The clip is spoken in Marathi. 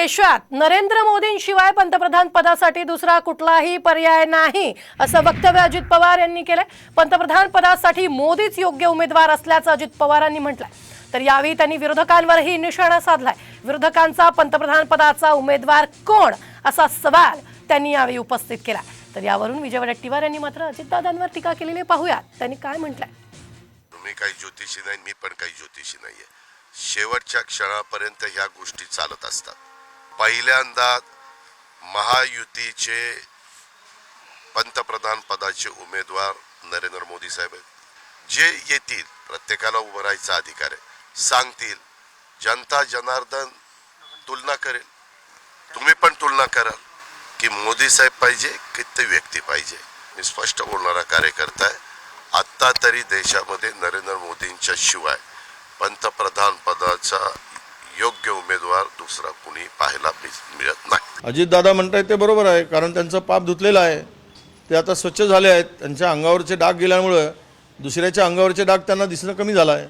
देशात नरेंद्र मोदींशिवाय पंतप्रधान पदासाठी दुसरा कुठलाही पर्याय नाही असं वक्तव्य अजित पवार यांनी केलंय. पंतप्रधान पदासाठी मोदीच योग्य उमेदवार असल्याचं अजित पवारांनी म्हटलंय. तर यावेळी त्यांनी विरोधकांवरही निशाणा साधलाय. विरोधकांचा पंतप्रधान पदाचा उमेदवार कोण असा सवाल त्यांनी यावेळी उपस्थित केला. तर यावरून विजय वडेट्टीवार यांनी मात्र अजितदादांवर टीका केलेली पाहूयात. त्यांनी काय म्हटलंय? तुम्ही काही ज्योतिषी नाही मी पण काही ज्योतिषी नाहीये. शेवटच्या क्षणापर्यंत ह्या गोष्टी चालत असतात. पहिल्यांदा महायुतीचे पंतप्रधान पदाचे उमेदवार नरेंद्र मोदी साहेब आहेत. जे येतील प्रत्येकाला उभं राहायचा अधिकार आहे. सांगतील जनता जनार्दन तुलना करेल. तुम्ही पण तुलना कराल की मोदी साहेब पाहिजे की ते व्यक्ती पाहिजे. मी स्पष्ट बोलणारा कार्यकर्ता आहे. आत्ता तरी देशामध्ये नरेंद्र मोदींच्या शिवाय पंतप्रधान पदाचा योग्य उमेदवार दुसरा कुणी पाहायला मिळत नाही. अजितदादा म्हणतायत ते बरोबर आहे कारण त्यांचं पाप धुतलेलं आहे. ते आता स्वच्छ झाले आहेत त्यांच्या अंगावरचे डाग गेल्यामुळं दुसऱ्याच्या अंगावरचे डाग त्यांना दिसणं कमी झालं आहे.